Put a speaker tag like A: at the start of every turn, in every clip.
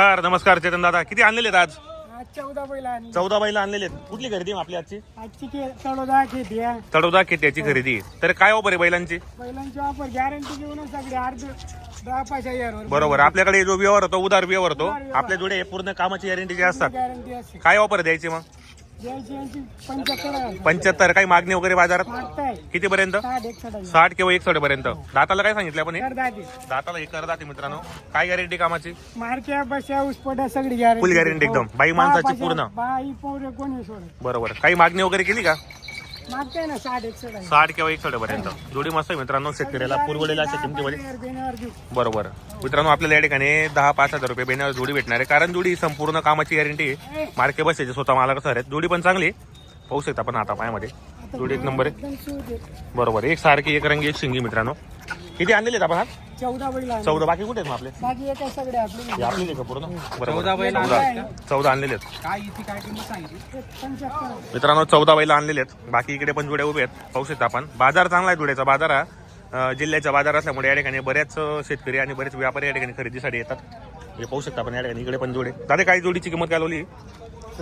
A: नमस्कार नमस्कार चेतन दादा. किती आणलेले आहेत आज?
B: आज चौदा बैल
A: चौदा बैला आणलेले आहेत कुठली खरेदी आहे आपली आजची?
B: आजची के चौदा खेती आहे.
A: तडोदा खेत्याची खरेदी. आहे. तर काय ऑफर आहे बैलांची?
B: बैलांची वापर गॅरंटी घेऊनच सगळे अर्ध दहा
A: बरोबर. आपल्याकडे जो व्यवहार होतो उदार व्यवहार होतो. आपल्या जोडे पूर्ण कामाची असतात.
B: गॅरंटी असते.
A: काय ऑफर द्यायची मग?
B: पंच्याहत्तर.
A: काही मागणी वगैरे बाजारात? किती पर्यंत
B: साठ एक
A: किंवा एकसठ पर्यंत दाताला काय सांगितलं आपण दाताला एक करदाते मित्रांनो. काय गॅरंटी कामाची?
B: सगळी गॅरंटी
A: एकदम. बाई माणसाची पूर्ण.
B: बाई पोरे कोणी सोड
A: बरोबर. काही मागणी वगैरे केली का?
B: मागताय ना साठ एक साठ आहे.
A: साठ किंवा एकसठ पर्यंत. जोडी मस्त आहे मित्रांनो शेतकऱ्याला पुरवलेल्या अशा किमतीमध्ये. बरोबर. मित्रांनो आपल्याला या ठिकाणी दहा पाच हजार रुपये बेण्यावर जोडी भेटणार आहे. कारण जोडी संपूर्ण कामाची गॅरंटी आहे. मार्के बसायचे स्वतः मालक सर आहेत. जोडी पण चांगली आहे. पाहू शकता आपण आता पायामध्ये. जोडी एक नंबर आहे.
B: एकदम सूट आहे.
A: बरोबर. एक सारखी एक रंगी एक शिंगी मित्रांनो. किती आणलेले आहेत आपण हा
B: चौदा बैल आहे.
A: चौदा. बाकी कुठे आहेत मग आपले?
B: बाकी एक आहे सगळे आपले
A: हे आपले आहे का पूर्ण? बरोबर
C: चौदा बैल
A: चौदा चौदा आणलेले आहेत.
C: काय इथे काय किंमत सांगितली?
B: पंच्याहत्तर आहे.
A: मित्रांनो चौदा बैला आणलेले आहेत. बाकी इकडे पण जोड्या उभे आहेत. पाहू शकता आपण. बाजार चांगला आहे जोड्याचा. बाजार हा अं, जिल्ह्याचा बाजार असल्यामुळे या ठिकाणी बऱ्याच अं, शेतकरी आणि बरेच व्यापारी या ठिकाणी खरेदीसाठी येतात. हे पाहू शकता आपण या ठिकाणी. इकडे पण जोडे. दादा काही जोडीची किंमत काय लावली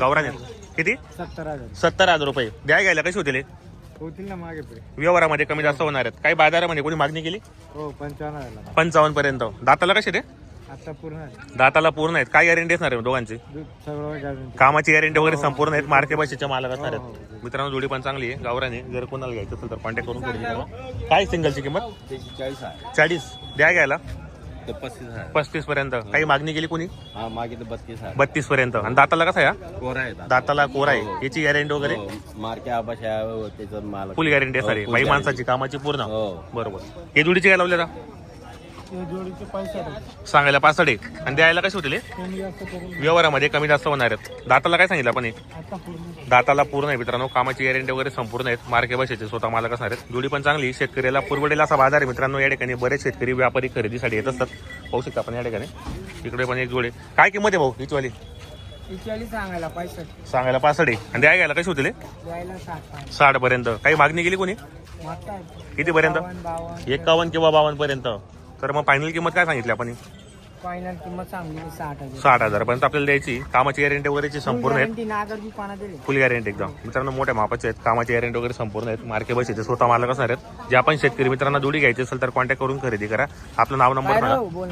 A: गावराने किती?
B: सत्तर हजार.
A: सत्तर हजार रुपये. द्या घ्यायला कशी होतील हे?
B: होतील ना मागे पुढे.
A: व्यवहारामध्ये कमी जास्त होणार आहेत. काही बाजारामध्ये कोणी मागणी केली?
B: हो पंचावन्न
A: पंचावन्न पर्यंत. दाताला कसे ते?
B: आता पूर्ण
A: दाताला पूर्ण आहेत. काय गॅरंटी असणार आहे दोघांची?
B: सगळं गॅरंटी
A: कामाची गॅरंटी वगैरे संपूर्ण आहेत. मार्के बशीच्या मालक असणार आहेत. मित्रांनो जोडी पण चांगली आहे. गावराने जर कोणाला घ्यायचं असेल तर कॉन्टॅक्ट करून काय सिंगलची किंमत?
C: चाळीस आहे.
A: चाळीस. द्या घ्यायला.
C: पस्तीस
A: पर्यंत. काही मागणी केली कोणी?
C: हा मागे तर बत्तीस
A: बत्तीस पर्यंत. आणि दाताला कसा आहे हा?
C: कोरा आहे.
A: दाताला कोरा आहे. याची गॅरंटी वगैरे?
C: हो, मार्के आबाश आहे त्याचं माल
A: फुल गॅरंटी आहे
C: हो, full
A: बाई
C: guarantee.
A: माणसाची कामाची पूर्ण.
C: हो.
A: बरोबर. हे जोडीची काय लावले आता
B: जोडीचे.
A: सांगायला पासष्ट आहे आणि द्यायला कसे होतील व्यवहारामध्ये कमी जास्त होणार आहेत. दाताला काय सांगितलं आपण दाताला पूर्ण आहे मित्रांनो. कामाची गॅरंटी वगैरे संपूर्ण आहेत. मार्के बसायचे स्वतः मालक असणार आहेत. जोडी पण चांगली. शेतकऱ्याला पुरवडेला असा बाजार आहे मित्रांनो. या ठिकाणी बरेच शेतकरी व्यापारी खरेदीसाठी येत असतात. पाहू शकता आपण या ठिकाणी. इकडे पण एक जोडे. काय किंमत आहे भाऊ हिचवाली?
B: सांगायला
A: सांगायला आहे. आणि द्या घ्यायला कशी होतील
B: साठ पाच
A: पर्यंत. काही मागणी केली कोणी? किती पर्यंत एकावन्न किंवा बावन्न पर्यंत. तर मग फायनल किंमत काय सांगितली आपण?
B: फायनल किंमत सांगली साठ हजार.
A: साठ हजार. पर्यंत आपल्याला द्यायची. कामाची गॅरंटी वगैरेची संपूर्ण आहेत.
B: दिली?
A: फुल गॅरंटी एकदम. मित्रांनो मोठ्या मापाचे आहेत. कामाची गॅरंटी वगैरे संपूर्ण आहेत. मार्के बसायचे स्वतः मालक असणार आहेत. जे आपण शेतकरी मित्रांना जोडी घ्यायची असेल तर कॉन्टॅक्ट करून खरेदी करा. आपलं नाव नंबर सांगा.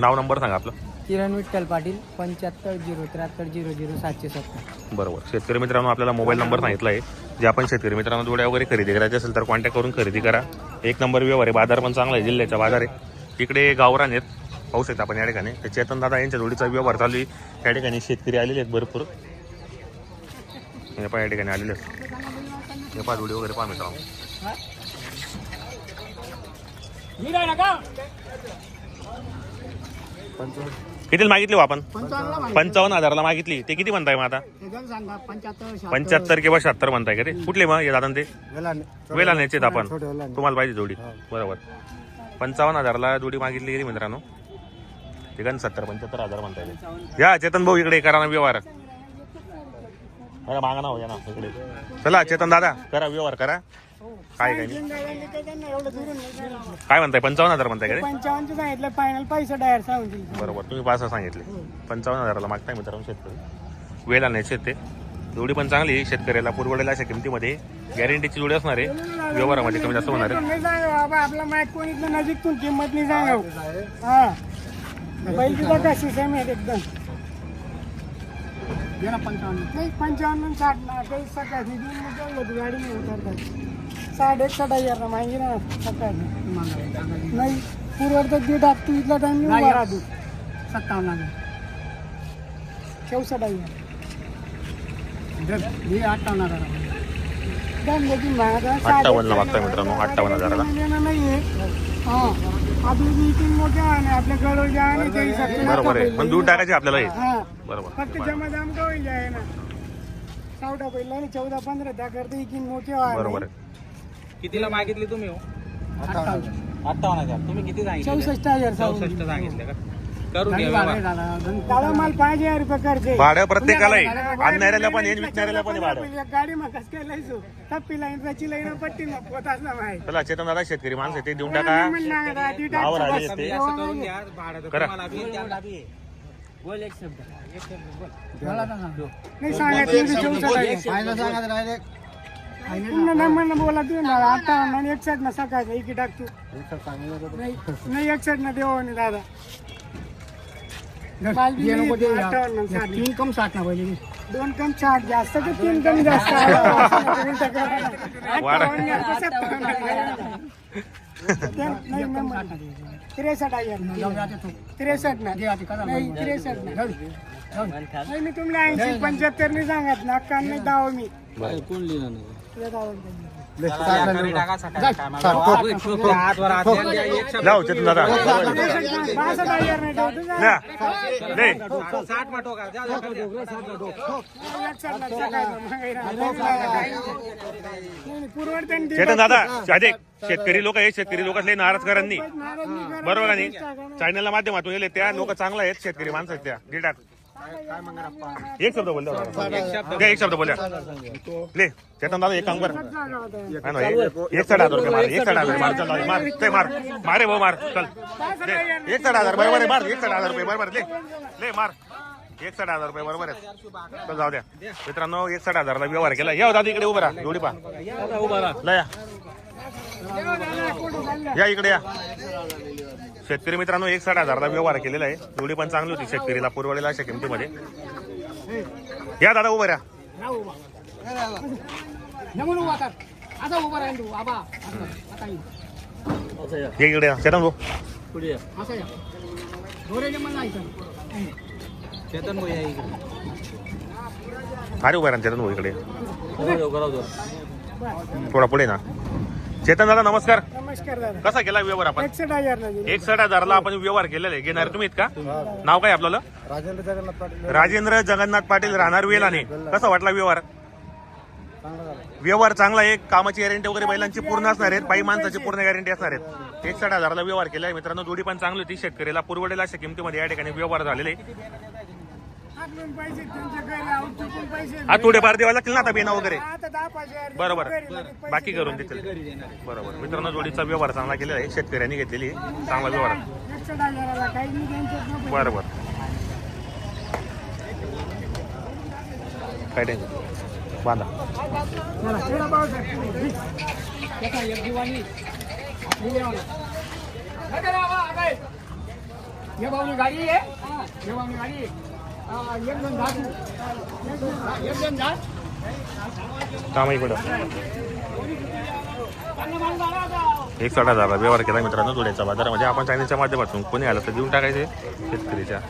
A: नाव नंबर सांगा आपलं.
B: किरण विठ्ठल पाटील पंच्याहत्तर झिरो त्र्याहत्तर झिरो झिरो सातशे सत्तर.
A: बरोबर. शेतकरी मित्रांनो आपल्याला मोबाईल नंबर सांगितला आहे. जे आपण शेतकरी मित्रांनो जोड्या वगैरे खरेदी करायची असेल तर कॉन्टॅक्ट करून खरेदी करा. एक नंबर व्यवहार आहे. बाजार पण चांगला आहे. जिल्ह्याचा बाजार आहे. इकडे गावरान आहेत. पाहू शकता आपण या ठिकाणी. ते चेतन दादा यांच्या जोडीचा व्यवहार चालू आहे. त्या ठिकाणी शेतकरी आलेले आहेत भरपूर. हे पहा या ठिकाणी आलेले आहेत. हे पहा जोडी वगैरे पहा मित्रांनो. किती मागितली हो आपण? पंचावन्न हजाराला मागितली. ते किती म्हणताय मग आता?
B: सांगा पंच्याहत्तर
A: किंवा शहात्तर म्हणताय का ते? कुठले मग हे दादा ते वेला न्यायचे आपण. तुम्हाला पाहिजे जोडी. बरोबर. पंचावन्न हजारला जोडी मागितली गेली मित्रांनो. ठिकाण सत्तर पंच्याहत्तर हजार म्हणता येईल या चेतन भाऊ इकडे करा ना व्यवहार. अरे मागा ना हो या ना इकडे. चला चेतन दादा. करा व्यवहार करा. काय काय नाही. काय म्हणताय पंचावन्न हजार म्हणताय का रे?
B: पंचावन्नचे सांगितलं फायनल पैसे डायर सांगून दिले.
A: बरोबर तुम्ही पाच सांगितले. पंचावन्न हजाराला मागताय मित्रांनो शेतकरी. वेळ आणायचे ते जोडी पण चांगली आहे. शेतकऱ्याला पुरवडेला अशा किमतीमध्ये. गॅरंटीची जोडी असणार आहे. व्यवहारामध्ये कमी जास्त होणार आहे.
B: नाही सांगा बाबा आपला माईक कोण इथलं नजीकतून किंमत नाही सांगा हा. बैल तिथं कशी सेम आहेत एकदम. पंचावन्न. नाही पंचावन्न साठ ना काही सकाळी दोन मुद्दे होती गाडी नाही उतरतात साठ एक साठ हजार ना माहिती ना सकाळी. नाही पुरवडतात दीड आठ तू इथला टाइम उभा राहतो सत्तावन्न हजार. चौसष्ट हजार. हे अठ्ठावन्न हजार
A: अठ्ठावन्नला मागताय मित्रांनो, अठ्ठावन्न हजाराला.
B: नाहीये हा. आपली आणि आपल्या सत्तर
A: बरोबर आहे. पण दूर टाकायचे आपल्याला हे.
B: हा.
A: बरोबर.
B: फक्त जमा जाम का होईल आहे ना चौदा पहिला आणि चौदा पंधरा त्या करता इकीन मोठे व्हावे.
A: बरोबर आहे.
C: कितीला मागितली तुम्ही हो?
B: अठ्ठावन्न.
C: हजार. तुम्ही किती सांगितले
B: चौसष्ट हजार
C: चौसष्ट. सांगितले का? करून घ्या व्यवहार.
B: दादा मला रुपये आहे.
A: भाडं प्रत्येकाला आहे. आणणाऱ्याला पण आहे, विकणाऱ्याला पण आहे भाडं.
B: एक गाडी मग कसं काय टप्पी लाईन रची लाईन पट्टी ना पोताच ना माहिती
A: चला चेतन दादा शेतकरी माणसं आहे, ते देऊन टाका. भावावर आले
C: तुम्ही
A: ते
C: असं करून द्या भाडं तर
A: करा.
C: तुम्हाला बी, त्यांना बी आहे. बोल. एक शब्द एक शब्द बोल.
B: पुन्हा नंबर तू ना अठ्ठावन्न आणि एकसष्ट ना सकाळचं एक टाक तू नाही नाही एकसष्ट ना देवा नाही दादा.
D: तीन कम साठ ना पहिले.
B: दोन कम साठ जास्त की तीन कमी जास्त. त्रेसष्ट हजार त्रेसष्ट ना. नाही त्रेसष्ट नाही मी तुम्हाला ऐंशी पंच्याहत्तर नाही सांगत ना अक्कावन्न नाही दावा मी
C: कोण लिहिलं नाही
A: जाऊ चेतन दादा. चेतन दादा शेतकरी लोक आहेत शेतकरी लोक नाराजकरांनी
B: नाराज नाही करा.
A: बरोबर नाही चॅनलला माध्यमातून येले त्या लोक चांगला आहेत शेतकरी माणसं आहेत त्या गिटार एक शब्द बोल द्या एक शब्द बोल ले चेतन दादा एक काम कर. एक साठ हजार रुपये मार एक साठ हजार मार चल मार. ते मार. मारे भाऊ मार. चल. एक साठ हजार बरोबर आहे मार. एक साठ हजार रुपये बरोबर ले ले मार. एक साठ हजार रुपये बरोबर आहे चल जाऊ द्या. मित्रांनो एक साठ हजारला व्यवहार केला. या हो, दादा इकडे उभं राहा. जोडी पा राहा या इकडे या. शेतकरी मित्रांनो एक साठ हजारला व्यवहार केलेला आहे. जोडी पण चांगली होती शेतकरीला पुरवलेला अशा किमतीमध्ये. या दादा उभं राहा. इकडे चेतन भाऊ.
C: चेतन भाऊ
A: अरे उभं राहा चेतन भाऊ इकडे.
C: जाऊ.
A: थोडा पुढे ना. चेतन दादा नमस्कार.
B: नमस्कार दादा.
A: कसा केला व्यवहार आपण?
B: एकसष्ट हजार ना दिले.
A: एकसठ हजारला आपण व्यवहार केलेला. आहे घेणार तुम्ही का नाव काय आपल्याला
B: राजेंद्र जगन्नाथ पाटील.
A: राजेंद्र जगन्नाथ पाटील राहणार वेलाने कसा वाटला व्यवहार? व्यवहार चांगला आहे. कामाची गॅरंटी वगैरे बैलांची पूर्ण असणार आहेत. बाई माणसाची पूर्ण गॅरंटी असणार आहेत. एकसठ हजाराला व्यवहार केला आहे मित्रांनो जोडी पण चांगली होती. शेतकऱ्याला पुरवडेला अशा किमतीमध्ये या ठिकाणी व्यवहार झालेले. आहे.
B: आठवण पैसे त्यांच्या घरी आहोत, चुकून पैसे
A: आज थोडेफार द्यावा लागतील ना आता बेना वगैरे
B: आता दहा.
A: बरोबर बाकी करून देतील बरोबर मित्रांनो जोडीचा व्यवहार चांगला केलेला आहे शेतकऱ्यांनी घेतलेली आहे. चांगला व्यवहार
B: एकसष्ट हजाराला काही नाही त्यांच्यात नको.
A: बरोबर काय टेन्शन बांधा
B: चला,
D: ये. गाडी आहे हा, ये गाडी आहे. एक
A: काम इकडं एक साठ हजारला व्यवहार केला मित्रांनो जोड्याच्या बाजारामध्ये. आपण चायनीच्या माध्यमातून कोणी आलं तर देऊन टाकायचे शेतकरीच्या.